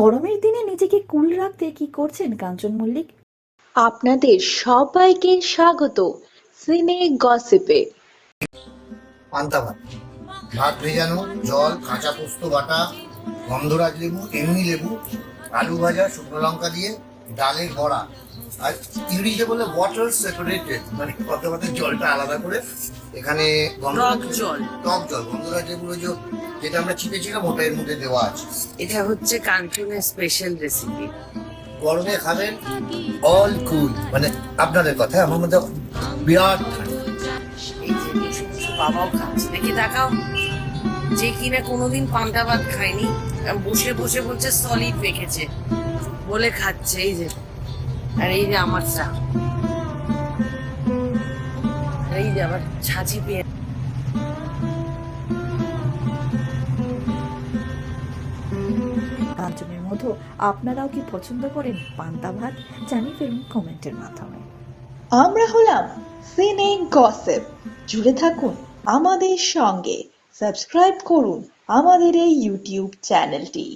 গরমের দিনে নিজেকে কুল রাখতে কি করছেন কাঞ্চন মল্লিক? আপনাদের সবাইকে স্বাগত সিনে গসিপে। পান্তা ভাত ভাত ভেজানো জল কাঁচা পোস্ত বাটা গন্ধরাজ লেবু এমনি লেবু আলু ভাজা শুকনো লঙ্কা দিয়ে ডালের বড়া। আর ইংলিশে বলে ওয়াটার সেপারেটেড মানে কত কত জলটা আলাদা করে এখানে টক জল। টক জল গন্ধরাজ লেবুর যে- যেটা আমরা চিপেছিলাম ওটা এর মধ্যে দেওয়া আছে। এটা হচ্ছে কাঞ্চনের স্পেশাল রেসিপি গরমে খাবেন অল কুল মানে আপনাদের কথা আমার মধ্যে বিরাট বাবাও খাচ্ছে। দেখি দেখাও যে কিনা কোনোদিন পান্তা ভাত খায়নি বসে বসে বলছে সলিড রেখেছে। বলে খাচ্ছে এই যে। আর এই যে আমার চা। এই যে আবার ছাঁচি পেয়ে। কাঞ্চনের মতো আপনারাও কি পছন্দ করেন পান্তা ভাত? জানিয়ে ফেলুন কমেন্টের মাধ্যমে। আমরা হলাম সিনে গসিপ জুড়ে থাকুন আমাদের সঙ্গে। সাবস্ক্রাইব করুন আমাদের এই ইউটিউব চ্যানেলটি।